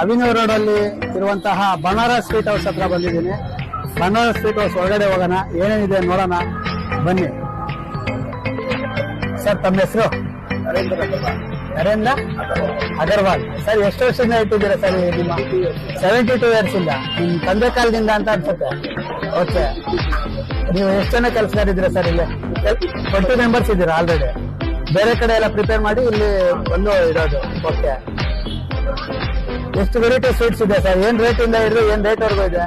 Avenue road ಅಲ್ಲಿ ಇರುವಂತಹ Banaras sweet house ಹತ್ರ ಬಂದಿದ್ದೀನಿ. ಬನಾರಸ್ ಸ್ವೀಟ್ ಹೌಸ್ ಒಳಗಡೆ ಹೋಗೋಣ. ಏನೇನಿದೆ ನೋಡೋಣ. ಬನ್ನಿ. ಸರ್, ತಮ್ಮ ಹೆಸರು? ನರೇಂದ್ರ ಅಗರ್ವಾಲ್. ಸರ್, ಎಷ್ಟು ವರ್ಷದಿಂದ ಇಟ್ಟಿದ್ದೀರಾ ಸರ್ ನಿಮ್ಮ ಸೆವೆಂಟಿ ಟೂ ಇಯರ್ಸ್ ಇಂದ? ನಿಮ್ ತಂದೆ ಕಾಲದಿಂದ ಅಂತ ಅನ್ಸುತ್ತೆ. ಓಕೆ ನೀವು ಎಷ್ಟು ಜನ ಸರ್ ಇಲ್ಲಿ? ಟ್ವೆಂಟಿ ಮೆಂಬರ್ಸ್ ಇದ್ದೀರಾ ಆಲ್ರೆಡಿ ಬೇರೆ ಕಡೆ ಎಲ್ಲ ಪ್ರಿಪೇರ್ ಮಾಡಿ ಇಲ್ಲಿ ಬಂದು ಇರೋದು ಓಕೆ ಎಷ್ಟು ವೆರೈಟಿ ಸ್ವೀಟ್ಸ್ ಇದೆ ಸರ್? ಏನ್ ರೇಟ್ ಇಂದ ಹಿಡಿದು ಏನ್ ರೇಟ್ ವರ್ಗೂ ಇದೆ?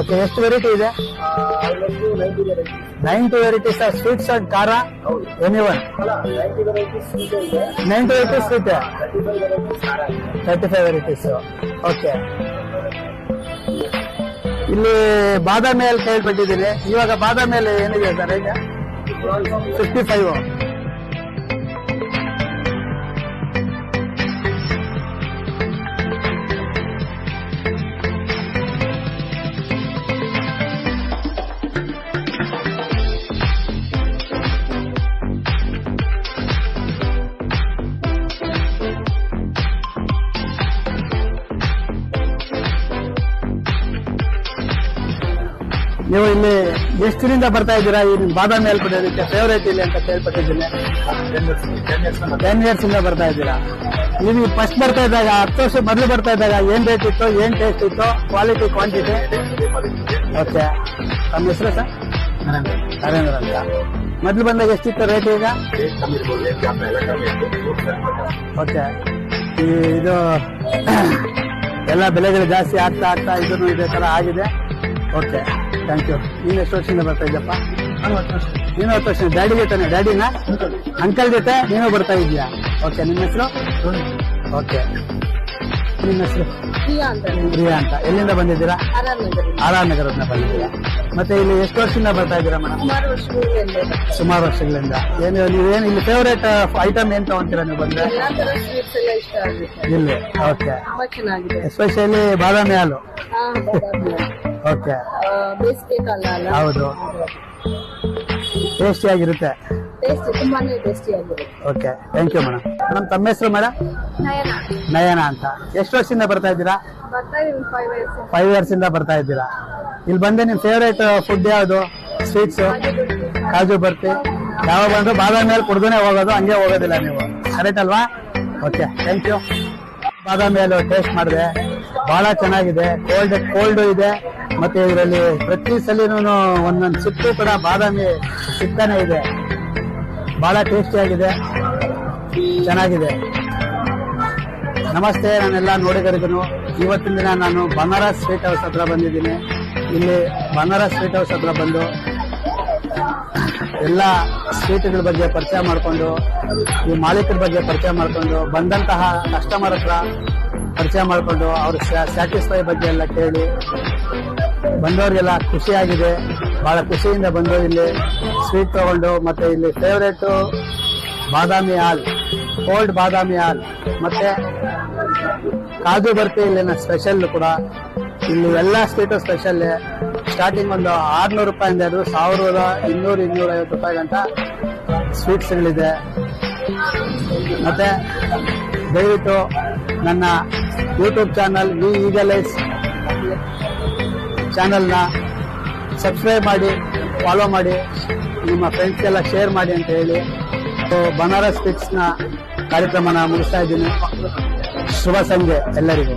ಓಕೆ ಎಷ್ಟು ವೆರೈಟಿ ಇದೆ? ನೈಂಟಿ ಸರ್ ಸ್ವೀಟ್ಸ್ ಅಂಡ್ ಖಾರ? Any one ninety variety sweet thirty five varieties okay ಇಲ್ಲಿ ಬಾದಾಮಿ ಅಲ್ಲಿ ಕೇಳ್ಪಟ್ಟಿದ್ದೀನಿ. ಇವಾಗ ಬಾದಾಮಿ ಅಲ್ಲಿ ಏನಿದೆ ಸರ್ ಈಗ ಫಿಫ್ಟಿ ಫೈವ್ ನೀವು ಇಲ್ಲಿ ಎಷ್ಟರಿಂದ ಬರ್ತಾ ಇದ್ದೀರಾ? ಈ ಬಾದಾಮಿ ಹೇಳ್ಬಿಟ್ಟಿದ್ದಕ್ಕೆ ಫೇವ್ರೇಟ್ ಇಲ್ಲಿ ಅಂತ ಕೇಳ್ಪಟ್ಟಿದ್ದೀನಿ. ಟೆನ್ ಇಯರ್ಸ್ ಇಂದ ಬರ್ತಾ ಇದ್ದೀರಾ? ನೀವು ಫಸ್ಟ್ ಬರ್ತಾ ಇದ್ದಾಗ, ಹತ್ತು ವರ್ಷ ಮೊದಲು ಬರ್ತಾ ಇದ್ದಾಗ ಏನ್ ರೇಟ್ ಇತ್ತು, ಏನ್ ಟೇಸ್ಟ್ ಇತ್ತು? ಕ್ವಾಲಿಟಿ ಕ್ವಾಂಟಿಟಿ ಓಕೆ ತಮ್ಮ ಹೆಸರು ಸರ್? ನರೇಂದ್ರ ಅಂತ. ಮೊದಲು ಬಂದಾಗ ಎಷ್ಟಿತ್ತು ರೇಟ್ ಈಗ? ಓಕೆ ಇದು ಎಲ್ಲ ಬೆಲೆಗಳು ಜಾಸ್ತಿ ಆಗ್ತಾ ಆಗ್ತಾ ಇದನ್ನು ಇದೇ ತರ ಆಗಿದೆ. ಓಕೆ ಥ್ಯಾಂಕ್ ಯು ನೀನು ಎಷ್ಟು ವರ್ಷದಿಂದ ಬರ್ತಾ ಇದ್ದಪ್ಪ ನೀನು ಹತ್ತು ವರ್ಷ ಡ್ಯಾಡಿ ಜೊತೆನೆ ಡ್ಯಾಡಿನ ಅಂಕಲ್ ಜೊತೆ ನೀನು ಬರ್ತಾ ಇದೀಯಾ ಓಕೆ ನಿಮ್ಮ ಹೆಸರು? ಓಕೆ ನಿಮ್ಮ ಹೆಸರು? ಪ್ರಿಯಾ ಅಂತ. ಎಲ್ಲಿಂದ ಬಂದಿದ್ದೀರಾ? ಆರ್ ನಗರ ಆರ್ ಆರ್ ನಗರದಿಂದ ಬಂದಿದ್ದೀರಾ? ಮತ್ತೆ ಇಲ್ಲಿ ಎಷ್ಟು ವರ್ಷದಿಂದ ಬರ್ತಾ ಇದ್ದೀರಾ ಮೇಡಮ್ ಸುಮಾರು ವರ್ಷಗಳಿಂದ. ಏನು ನೀವೇನು ಇಲ್ಲಿ ಫೇವರೇಟ್ ಐಟಮ್ ಏನ್ ತಗೊಂತೀರಾ ನೀವು ಬಂದ್ರೆ? ಇಲ್ಲಿ ಓಕೆ ಎಸ್ಪೆಷಲಿ ಬಾದಾಮಿ ಹಾಲು. ಓಕೆ ಬೇಸಿಗೆ ಕಾಲ ಅಲ್ಲ? ಹೌದು. ಟೇಸ್ಟಿ ಆಗಿರುತ್ತೆ. ಟೇಸ್ಟ್ ತುಂಬಾನೇ ಟೇಸ್ಟಿ ಆಗಿರುತ್ತೆ. Okay thank you madam madam ತಮ್ಮ ಹೆಸರು ಮೇಡಮ್ ನಯನ. ನಯನ ಅಂತ. ಎಷ್ಟು ವರ್ಷದಿಂದ ಬರ್ತಾ ಇದ್ದೀರಾ? ಬರ್ತಾ ಫೈವ್ ಇಯರ್ಸ್ ಫೈವ್ ಇಯರ್ಸ್ ಇಂದ ಬರ್ತಾ ಇದ್ದೀರಾ? ಇಲ್ಲಿ ಬಂದೆ ನಿಮ್ ಫೇವ್ರೇಟ್ ಫುಡ್ ಯಾವುದು? ಸ್ವೀಟ್ಸ್ ಕಾಜು ಬರ್ತಿ ಯಾವ ಬಂದು ಬಾದಾಮಿ ಮೇಲೆ ಕುಡ್ದೇ ಹೋಗೋದು ಹಂಗೆ ಹೋಗೋದಿಲ್ಲ ನೀವು. ಕರೆಕ್ಟ್ ಅಲ್ವಾ? ಓಕೆ ಥ್ಯಾಂಕ್ ಯು ಬಾದಾಮಿ ಹಾಲು ಟೇಸ್ಟ್ ಮಾಡಿದೆ. ಬಹಳ ಚೆನ್ನಾಗಿದೆ. ಕೋಲ್ಡ್ ಕೋಲ್ಡ್ ಇದೆ. ಮತ್ತೆ ಇದರಲ್ಲಿ ಪ್ರತಿ ಸಲಿನೂ ಒಂದೊಂದು ಸಿಪ್ಪು ಕೂಡ ಬಾದಾಮಿ ಸಿಗ್ತಾನೆ ಇದೆ. ಬಹಳ ಟೇಸ್ಟಿ ಆಗಿದೆ. ಚೆನ್ನಾಗಿದೆ. ನಮಸ್ತೆ, ನಾನೆಲ್ಲ ನೋಡಿಗರಿಗೂ ಇವತ್ತಿನ ದಿನ ನಾನು ಬನಾರಸ್ ಸ್ವೀಟ್ ಹೌಸ್ ಹತ್ರ ಬಂದಿದ್ದೀನಿ. ಇಲ್ಲಿ ಬನಾರಸ್ ಸ್ವೀಟ್ ಹೌಸ್ ಹತ್ರ ಬಂದು ಎಲ್ಲ ಸ್ವೀಟ್ಗಳ ಬಗ್ಗೆ ಪರಿಚಯ ಮಾಡಿಕೊಂಡು, ಈ ಮಾಲೀಕರ ಬಗ್ಗೆ ಪರಿಚಯ ಮಾಡಿಕೊಂಡು, ಬಂದಂತಹ ಕಸ್ಟಮರ್ ಹತ್ರ ಪರಿಚಯ ಮಾಡಿಕೊಂಡು ಅವ್ರ ಸ್ಯಾಟಿಸ್ಫೈ ಬಗ್ಗೆ ಎಲ್ಲ ಕೇಳಿ ಬಂದವರಿಗೆಲ್ಲ ಖುಷಿಯಾಗಿದೆ ಬಹಳ ಖುಷಿಯಿಂದ ಬಂದು ಇಲ್ಲಿ ಸ್ವೀಟ್ ತಗೊಂಡು ಮತ್ತೆ ಇಲ್ಲಿ ಫೇವ್ರೇಟು ಬಾದಾಮಿ ಹಾಲ್ ಕೋಲ್ಡ್ ಬಾದಾಮಿ ಹಾಲ್, ಮತ್ತೆ ಕಾಜು ಬರ್ತಿ ಇಲ್ಲಿನ ಸ್ಪೆಷಲ್ ಕೂಡ. ಇಲ್ಲಿ ಎಲ್ಲ ಸ್ವೀಟು ಸ್ಪೆಷಲ್ ಸ್ಟಾರ್ಟಿಂಗ್ ಒಂದು ಆರ್ನೂರು ರೂಪಾಯಿಂದ ಹಿಡಿದು ಸಾವಿರದ ಇನ್ನೂರು ಇನ್ನೂರ ಐವತ್ತು ರೂಪಾಯಿ ಗಂಟ ಸ್ವೀಟ್ಸ್ಗಳಿದೆ ಮತ್ತೆ ದಯವಿಟ್ಟು ನನ್ನ ಯೂಟ್ಯೂಬ್ ಚಾನಲ್ ವಿ ಈಗಲೈಸ್ ಚಾನಲ್ನ ಸಬ್ಸ್ಕ್ರೈಬ್ ಮಾಡಿ ಫಾಲೋ ಮಾಡಿ, ನಿಮ್ಮ ಫ್ರೆಂಡ್ಸ್ಗೆಲ್ಲ ಶೇರ್ ಮಾಡಿ ಅಂತ ಹೇಳಿ. ಬನಾರಸ್ನ ಕಾರ್ಯಕ್ರಮನ ಮುಗಿಸ್ತಾ ಇದ್ದೀನಿ. ಶುಭ ಸಂಜೆ ಎಲ್ಲರಿಗೂ.